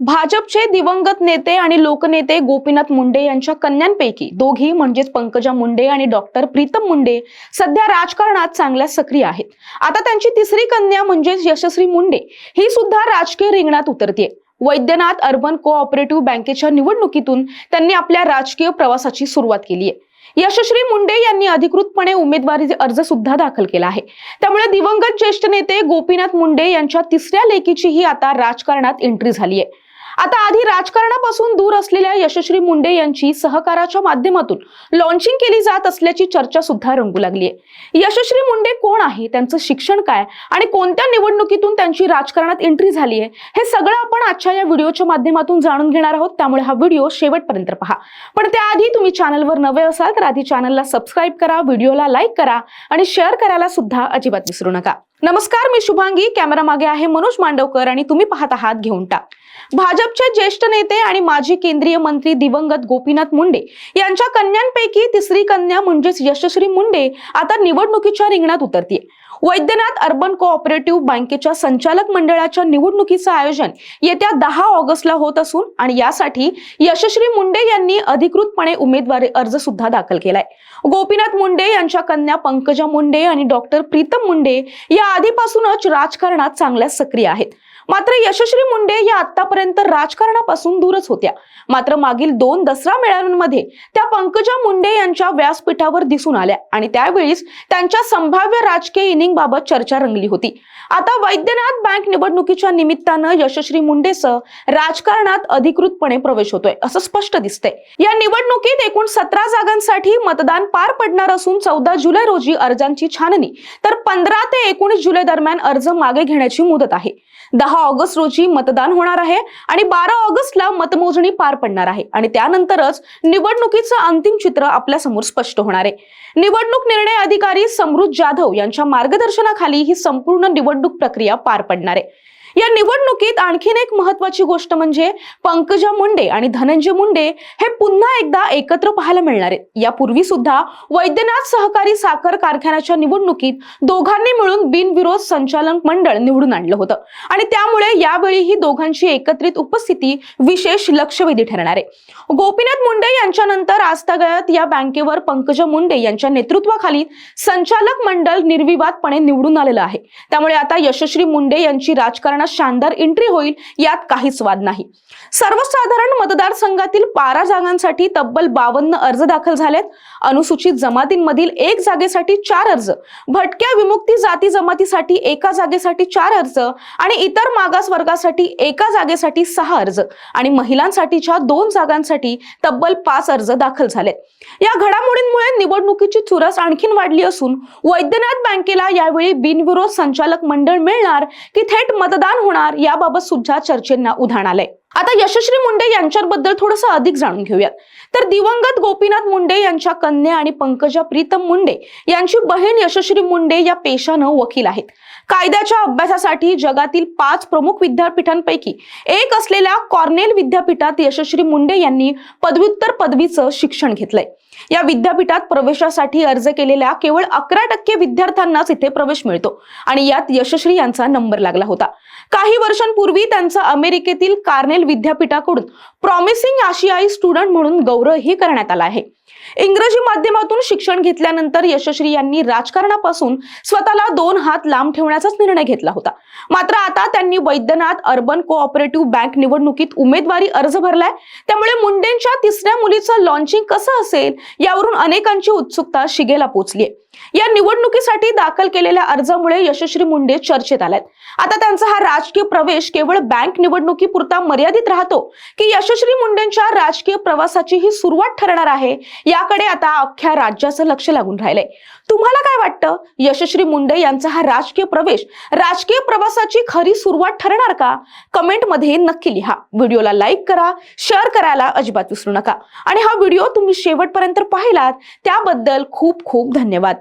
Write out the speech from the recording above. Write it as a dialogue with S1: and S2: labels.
S1: भाजपचे दिवंगत नेते आणि लोकनेते गोपीनाथ मुंडे यांच्या कन्यांपैकी दोघी म्हणजेच पंकजा मुंडे आणि डॉक्टर प्रीतम मुंडे सध्या राजकारणात चांगल्या सक्रिय आहेत. आता त्यांची तिसरी कन्या म्हणजेच यशस्वी मुंडे ही सुद्धा राजकीय रिंगणात उतरते वैद्यनाथ अर्बन कोऑपरेटिव्ह बँकेच्या निवडणुकीतून त्यांनी आपल्या राजकीय प्रवासाची सुरुवात केली आहे यशस्वी मुंडे यांनी अधिकृतपणे उमेदवारी अर्ज सुद्धा दाखल केला आहे. त्यामुळे दिवंगत ज्येष्ठ नेते गोपीनाथ मुंडे यांच्या तिसऱ्या लेखीचीही आता राजकारणात एंट्री झाली आहे आता आधी राजकारणापासून दूर असलेल्या यशस्वी मुंडे यांची सहकाराच्या माध्यमातून लॉन्चिंग केली जात असल्याची चर्चा सुद्धा रंगू लागली आहे. यशस्वी मुंडे कोण आहे? त्यांचं शिक्षण काय? आणि कोणत्या निवडणुकीतून त्यांची राजकारणात एंट्री झाली आहे? हे सगळं आपण आजच्या या व्हिडिओच्या माध्यमातून जाणून घेणार आहोत. त्यामुळे हा व्हिडिओ शेवटपर्यंत पहा. पण त्याआधी तुम्ही चॅनलवर नवे असाल तर आधी चॅनलला सबस्क्राईब करा व्हिडिओला लाईक करा आणि शेअर करायला सुद्धा अजिबात विसरू नका. नमस्कार मी शुभांगी. कॅमेरा मागे आहे मनोज मांडवकर आणि तुम्ही पाहत आहात घेऊन टाक. भाजपचे ज्येष्ठ नेते आणि माजी केंद्रीय मंत्री दिवंगत गोपीनाथ मुंडे यांच्या कन्यांपैकी तिसरी कन्या म्हणजेच यशस्वी मुंडे आता निवडणुकीच्या रिंगणात उतरतीये. वैद्यनाथ अर्बन कोऑपरेटिव्ह बँकेच्या संचालक मंडळाच्या निवडणुकीचं आयोजन येत्या दहा ऑगस्टला होत असून आणि यासाठी यशस्वी मुंडे यांनी अधिकृतपणे उमेदवारी अर्ज सुद्धा दाखल केलाय. गोपीनाथ मुंडे यांच्या कन्या पंकजा मुंडे आणि डॉक्टर प्रीतम मुंडे या आधीपासूनच राजकारणात चांगल्या सक्रिय आहेत. मात्र यशस्वी मुंडे या आतापर्यंत राजकारणापासून दूरच होत्या. मात्र मागील दोन दसरा मेळाव्यांमध्ये त्या पंकजा मुंडे यांच्या व्यासपीठावर दिसून आल्या आणि त्यावेळीच त्यांच्या संभाव्य राजकीय इनिंग बाबत चर्चा रंगली होती. आता वैद्यनाथ बँक निवडणुकीच्या निमित्तानं यशस्वी मुंडेसह राजकारणात अधिकृतपणे प्रवेश होतोय असं स्पष्ट दिसतंय. या निवडणुकीत एकूण सतरा जागांसाठी मतदान पार पडणार असून चौदा जुलै रोजी अर्जांची छाननी तर पंधरा ते एकोणीस जुलै दरम्यान अर्ज मागे घेण्याची मुदत आहे. दहा ऑगस्ट रोजी मतदान होणार आहे आणि बारा ऑगस्टला मतमोजणी पार पडणार आहे. आणि त्यानंतरच निवडणुकीचं अंतिम चित्र आपल्यासमोर स्पष्ट होणार आहे. निवडणूक निर्णय अधिकारी समृद्ध जाधव यांच्या मार्गदर्शनाखाली ही संपूर्ण निवडणूक प्रक्रिया पार पडणार आहे. या निवडणुकीत आणखीन एक महत्वाची गोष्ट म्हणजे पंकजा मुंडे आणि धनंजय मुंडे हे पुन्हा एकदा एकत्र पाहायला मिळणार आहेत. यापूर्वी सुद्धा वैद्यनाथ सहकारी साखर कारखान्याच्या निवडणुकीत दोघांनी मिळून बिनविरोध संचालन मंडळ निवडून आणलं होतं. आणि त्यामुळे यावेळी ही दोघांची एकत्रित उपस्थिती विशेष लक्षवेधी ठरणार आहे. गोपीनाथ मुंडे यांच्यानंतर आजतागयात या बँकेवर पंकजा मुंडे यांच्या नेतृत्वाखाली संचालक मंडळ निर्विवादपणे निवडून आलेलं आहे. त्यामुळे आता यशस्वी मुंडे यांची राजकारण शानदार एंट्री होईल यात काहीच वाद नाही. सर्वसाधारण मतदारसंघातील बारा जागांसाठी तब्बल बावन्न अर्ज दाखल झालेत. अनुसूचित जमातींमधील एक जागेसाठी चार अर्ज भटक्या विमुक्ती जाती जमातीसाठी एका जागेसाठी चार अर्ज आणि इतर मागास वर्गासाठी एका जागेसाठी सहा अर्ज आणि महिलांसाठीच्या दोन जागांसाठी तब्बल पाच अर्ज दाखल झालेत. या घडामोडींमुळे निवडणुकीची चुरस आणखीन वाढली असून वैद्यनाथ बँकेला यावेळी बिनविरोध संचालक मंडळ मिळणार की थेट मतदान होणार याबाबत सुद्धा चर्चेंना उधाण आलंय. आता यशस्वी मुंडे यांच्याबद्दल थोडंसं अधिक जाणून घेऊयात. तर दिवंगत गोपीनाथ मुंडे यांच्या कन्या आणि पंकजा प्रीतम मुंडे यांची बहीण यशस्वी मुंडे या पेशानं वकील आहेत. कायद्याच्या अभ्यासासाठी जगातील पाच प्रमुख विद्यापीठांपैकी एक असलेल्या कॉर्नेल विद्यापीठात यशस्वी मुंडे यांनी पदव्युत्तर पदवीचं शिक्षण घेतलंय. या विद्यापीठात प्रवेशासाठी अर्ज केलेल्या केवळ अकरा टक्के विद्यार्थ्यांनाच इथे प्रवेश मिळतो आणि यात यशस्वी यांचा नंबर लागला होता. काही वर्षांपूर्वी त्यांचा अमेरिकेतील कार्नेल विद्यापीठाकडून प्रॉमिसिंग आशियाई स्टुडंट म्हणून गौरवही करण्यात आला आहे. इंग्रजी माध्यमातून शिक्षण घेतल्यानंतर यशस्वी यांनी राजकारणापासून स्वतःला दोन हात लांब ठेवण्याचाच निर्णय घेतला होता. मात्र आता त्यांनी वैद्यनाथ अर्बन कोऑपरेटिव्ह बँक निवडणुकीत उमेदवारी अर्ज भरलाय. त्यामुळे मुंडेंच्या तिसऱ्या मुलीचं लॉन्चिंग कसं असेल यावरून अनेकांची उत्सुकता शिगेला पोचली या निवडणुकीसाठी दाखल केलेल्या अर्जामुळे यशस्वी मुंडे चर्चेत आल्यात. आता त्यांचा हा राजकीय प्रवेश केवळ बँक निवडणुकीपुरता मर्यादित राहतो की यशस्वी मुंडेंच्या राजकीय प्रवासाची ही सुरुवात ठरणार आहे याकडे आता अख्ख्या राज्याचं लक्ष लागून राहिलंय. तुम्हाला काय वाटतं? यशस्वी मुंडे यांचा हा राजकीय प्रवेश राजकीय प्रवासाची खरी सुरुवात ठरणार का? कमेंटमध्ये नक्की लिहा. व्हिडिओला लाईक करा शेअर करायला अजिबात विसरू नका. आणि हा व्हिडिओ तुम्ही शेवटपर्यंत पाहिलात त्याबद्दल खूप खूप धन्यवाद.